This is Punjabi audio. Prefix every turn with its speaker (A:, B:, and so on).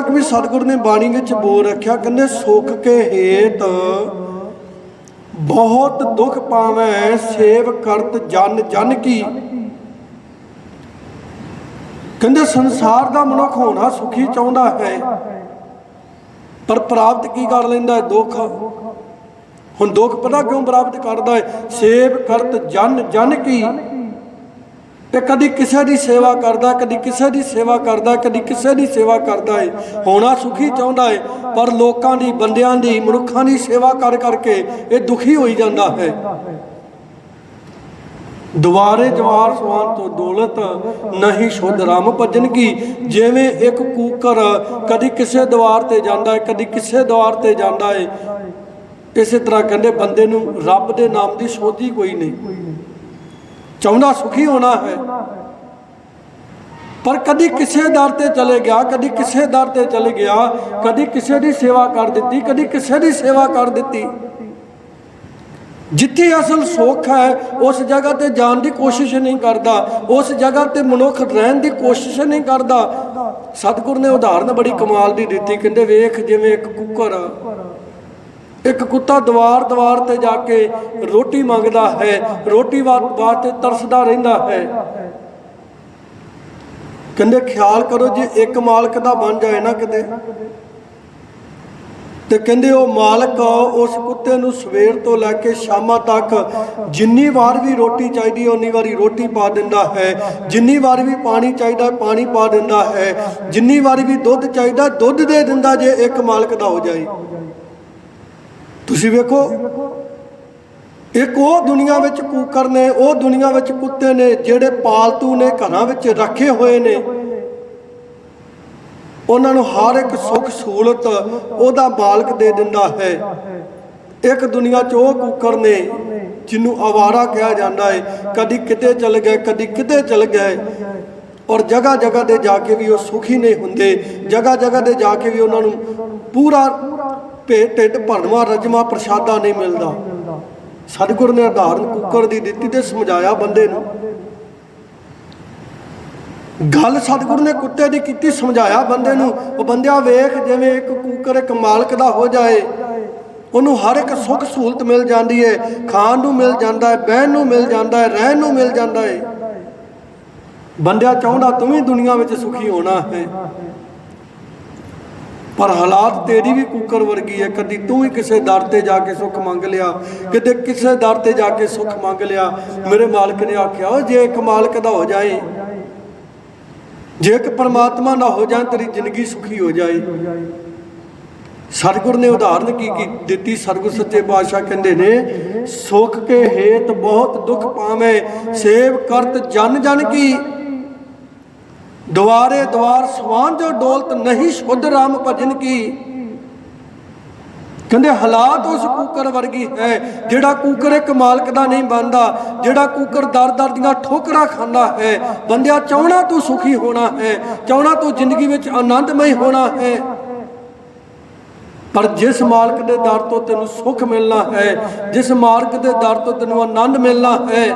A: ਤੱਕ ਵੀ ਸਤਿਗੁਰ ਨੇ ਬਾਣੀ ਵਿੱਚ ਬੋਲ ਰੱਖਿਆ, ਕਹਿੰਦੇ ਸੁਖ ਕੇ ਹੇਤ ਬਹੁਤ ਦੁੱਖ ਪਾਵੇਂ, ਸੇਵ ਕਰਤ ਜਨ ਜਨ ਕੀ। ਕਹਿੰਦੇ ਸੰਸਾਰ ਦਾ ਮਨੁੱਖ ਹੋਣਾ ਸੁਖੀ ਚਾਹੁੰਦਾ ਹੈ, ਪਰ ਪ੍ਰਾਪਤ ਕੀ ਕਰ ਲੈਂਦਾ ਹੈ? ਦੁੱਖ। ਹੁਣ ਦੁੱਖ ਪਤਾ ਕਿਉਂ ਪ੍ਰਾਪਤ ਕਰਦਾ ਹੈ? ਸੇਵ ਕਰਤ ਜਨ ਜਨ ਕੀ। ਤੇ ਕਦੀ ਕਿਸੇ ਦੀ ਸੇਵਾ ਕਰਦਾ, ਕਦੀ ਕਿਸੇ ਦੀ ਸੇਵਾ ਕਰਦਾ, ਕਦੀ ਕਿਸੇ ਦੀ ਸੇਵਾ ਕਰਦਾ ਏ। ਹੋਣਾ ਸੁਖੀ ਚਾਹੁੰਦਾ ਹੈ ਪਰ ਲੋਕਾਂ ਦੀ, ਬੰਦਿਆਂ ਦੀ, ਮਨੁੱਖਾਂ ਦੀ ਸੇਵਾ ਕਰ ਕਰਕੇ ਇਹ ਦੁਖੀ ਹੋਈ ਜਾਂਦਾ ਹੈ। ਦੁਆਰੇ ਜਵਾਰ ਸਵਾਨ ਤੋਂ ਦੌਲਤ ਨਹੀਂ ਸ਼ੁੱਧ ਰਾਮ ਭਜਨ ਕੀ? ਜਿਵੇਂ ਇੱਕ ਕੂਕਰ ਕਦੀ ਕਿਸੇ ਦਵਾਰ ਤੇ ਜਾਂਦਾ ਹੈ ਕਦੀ ਕਿਸੇ ਦਵਾਰ ਤੇ ਜਾਂਦਾ ਹੈ ਇਸੇ ਤਰ੍ਹਾਂ ਕਹਿੰਦੇ ਬੰਦੇ ਨੂੰ ਰੱਬ ਦੇ ਨਾਮ ਦੀ ਸ਼ੋਧੀ ਕੋਈ ਨਹੀਂ। ਚਾਹੁੰਦਾ ਸੁਖੀ ਹੋਣਾ ਹੈ। ਪਰ ਕਦੀ ਕਿਸੇ ਦਰ ਤੇ ਚਲੇ ਗਿਆ, ਕਦੀ ਕਿਸੇ ਦਰ ਤੇ ਚਲੇ ਗਿਆ, ਕਦੀ ਕਿਸੇ ਦੀ ਸੇਵਾ ਕਰ ਦਿੱਤੀ, ਕਦੀ ਕਿਸੇ ਦੀ ਸੇਵਾ ਕਰ ਦਿੱਤੀ। ਜਿੱਥੇ ਅਸਲ ਸੁੱਖ ਹੈ, ਉਸ ਜਗ੍ਹਾ ਤੇ ਜਾਣ ਦੀ ਕੋਸ਼ਿਸ਼ ਨਹੀਂ ਕਰਦਾ, ਉਸ ਜਗ੍ਹਾ ਤੇ ਮਨੁੱਖ ਰਹਿਣ ਦੀ ਕੋਸ਼ਿਸ਼ ਨਹੀਂ ਕਰਦਾ। ਸਤਿਗੁਰ ਨੇ ਉਦਾਹਰਨ ਬੜੀ ਕਮਾਲ ਦੀ ਦਿੱਤੀ, ਕਹਿੰਦੇ ਵੇਖ ਜਿਵੇਂ ਇੱਕ ਕੁੱਕਰ ਇੱਕ ਕੁੱਤਾ ਦਵਾਰ ਦਵਾਰ ਤੇ ਜਾ ਕੇ ਰੋਟੀ ਮੰਗਦਾ ਹੈ, ਰੋਟੀ ਵਾ- ਵਾਸਤੇ ਤਰਸਦਾ ਰਹਿੰਦਾ ਹੈ। ਕਹਿੰਦੇ, ਖਿਆਲ ਕਰੋ ਜੇ ਇੱਕ ਮਾਲਕ ਦਾ ਬਣ ਜਾਏ ਨਾ ਕਿਤੇ। ਤੇ ਕਹਿੰਦੇ, ਉਹ ਮਾਲਕ ਉਸ ਕੁੱਤੇ ਨੂੰ ਸਵੇਰ ਤੋਂ ਲੈ ਕੇ ਸ਼ਾਮਾਂ ਤੱਕ ਜਿੰਨੀ ਵਾਰ ਵੀ ਰੋਟੀ ਚਾਹੀਦੀ ਹੈ ਉਨੀ ਵਾਰੀ ਰੋਟੀ ਪਾ ਦਿੰਦਾ ਹੈ। ਜਿੰਨੀ ਵਾਰ ਵੀ ਪਾਣੀ ਚਾਹੀਦਾ, ਪਾਣੀ ਪਾ ਦਿੰਦਾ ਹੈ। ਜਿੰਨੀ ਵਾਰ ਵੀ ਦੁੱਧ ਚਾਹੀਦਾ, ਦੁੱਧ ਦੇ ਦਿੰਦਾ ਜੇ ਇੱਕ ਮਾਲਕ ਦਾ ਹੋ ਜਾਏ। ਤੁਸੀਂ ਵੇਖੋ। ਇੱਕ ਉਹ ਦੁਨੀਆ ਵਿੱਚ ਕੂਕਰ ਨੇ, ਉਹ ਦੁਨੀਆ ਵਿੱਚ ਕੁੱਤੇ ਨੇ, ਜਿਹੜੇ ਪਾਲਤੂ ਨੇ ਘਰਾਂ ਵਿੱਚ ਰੱਖੇ ਹੋਏ ਨੇ। ਉਹਨਾਂ ਨੂੰ ਹਰ ਇੱਕ ਸੁੱਖ ਸਹੂਲਤ ਉਹਦਾ ਮਾਲਕ ਦੇ ਦਿੰਦਾ ਹੈ। ਇੱਕ ਦੁਨੀਆ 'ਚ ਉਹ ਕੁੱਕਰ ਨੇ, ਜਿਹਨੂੰ ਆਵਾਰਾ ਕਿਹਾ ਜਾਂਦਾ ਹੈ। ਕਦੀ ਕਿਤੇ ਚਲ ਗਏ, ਕਦੀ ਕਿਤੇ ਚਲ ਗਏ। ਔਰ ਜਗ੍ਹਾ ਜਗ੍ਹਾ ਤੇ ਜਾ ਕੇ ਵੀ ਉਹ ਸੁਖੀ ਨਹੀਂ ਹੁੰਦੇ। ਜਗ੍ਹਾ ਜਗ੍ਹਾ ਤੇ ਜਾ ਕੇ ਵੀ ਉਹਨਾਂ ਨੂੰ ਪੂਰਾ ਭੇ ਢਿੱਡ ਭਰਵਾ ਰਜਮਾ ਪ੍ਰਸ਼ਾਦਾ ਨਹੀਂ ਮਿਲਦਾ। ਸਤਿਗੁਰ ਨੇ ਉਦਾਹਰਨ ਕੁੱਕਰ ਦੀ ਦਿੱਤੀ ਤੇ ਸਮਝਾਇਆ ਬੰਦੇ ਨੂੰ। ਗੱਲ ਸਤਿਗੁਰ ਨੇ ਕੁੱਤੇ ਦੀ ਕੀਤੀ, ਸਮਝਾਇਆ ਬੰਦੇ ਨੂੰ। ਉਹ ਬੰਦਿਆ ਵੇਖ, ਜਿਵੇਂ ਇੱਕ ਕੂਕਰ, ਇੱਕ ਮਾਲਕ ਦਾ ਹੋ ਜਾਏ। ਉਹਨੂੰ ਹਰ ਇੱਕ ਸੁੱਖ ਸਹੂਲਤ ਮਿਲ ਜਾਂਦੀ ਹੈ ਖਾਣ ਨੂੰ ਮਿਲ ਜਾਂਦਾ ਹੈ ਬਹਿਣ ਨੂੰ ਮਿਲ ਜਾਂਦਾ ਹੈ ਰਹਿਣ ਨੂੰ ਮਿਲ ਜਾਂਦਾ ਹੈ ਬੰਦਿਆ ਚਾਹੁੰਦਾ ਤੂੰ ਵੀ ਦੁਨੀਆ ਵਿੱਚ ਸੁਖੀ ਹੋਣਾ ਹੈ। ਪਰ ਹਾਲਾਤ ਤੇਰੀ ਵੀ ਕੁੱਕਰ ਵਰਗੀ ਹੈ। ਕਦੀ ਤੂੰ ਵੀ ਕਿਸੇ ਦਰ ਤੇ ਜਾ ਕੇ ਸੁੱਖ ਮੰਗ ਲਿਆ। ਕਿਤੇ ਕਿਸੇ ਦਰ ਤੇ ਜਾ ਕੇ ਸੁੱਖ ਮੰਗ ਲਿਆ। ਮੇਰੇ ਮਾਲਕ ਨੇ ਆਖਿਆ "ਓ ਜੇ ਇੱਕ ਮਾਲਕ ਦਾ ਹੋ ਜਾਏ, ਜੇ ਇੱਕ ਪਰਮਾਤਮਾ ਨਾ ਹੋ ਜਾਏ, ਤੇਰੀ ਜ਼ਿੰਦਗੀ ਸੁਖੀ ਹੋ ਜਾਏ। ਸਤਿਗੁਰ ਨੇ ਉਦਾਹਰਨ ਕੀ ਕੀ ਦਿੱਤੀ? ਸਤਿਗੁਰ ਸੱਚੇ ਪਾਤਸ਼ਾਹ ਕਹਿੰਦੇ ਨੇ, ਸੁਖ ਕੇ ਹੇਤ ਬਹੁਤ ਦੁੱਖ ਪਾਵੇਂ, ਸੇਵ ਕਰਤ ਜਨ ਜਨ ਕੀ ਦੁਆਰੇ ਦੁਆਰ ਸਵਾਨ ਜੋ ਡੋਲਤ ਨਹੀਂ ਸ਼ੁੱਧ ਰਾਮ ਭਜਨ ਕੀ? ਕਹਿੰਦੇ ਹਾਲਾਤ ਉਸ ਕੂਕਰ ਵਰਗੀ ਹੈ, ਜਿਹੜਾ ਕੂਕਰ ਇੱਕ ਮਾਲਕ ਦਾ ਨਹੀਂ ਬਣਦਾ, ਜਿਹੜਾ ਕੂਕਰ ਦਰ ਦਰ ਦੀਆਂ ਠੋਕਰਾਂ ਖਾਂਦਾ ਹੈ, ਬੰਦਿਆ ਚਾਹਣਾ ਤੂੰ ਸੁਖੀ ਹੋਣਾ ਹੈ, ਚਾਹਣਾ ਤੂੰ ਜ਼ਿੰਦਗੀ ਵਿੱਚ ਆਨੰਦਮਈ ਹੋਣਾ ਹੈ। ਪਰ ਜਿਸ ਮਾਲਕ ਦੇ ਦਰ ਤੋਂ ਤੈਨੂੰ ਸੁੱਖ ਮਿਲਣਾ ਹੈ, ਜਿਸ ਮਾਲਕ ਦੇ ਦਰ ਤੋਂ ਤੈਨੂੰ ਆਨੰਦ ਮਿਲਣਾ ਹੈ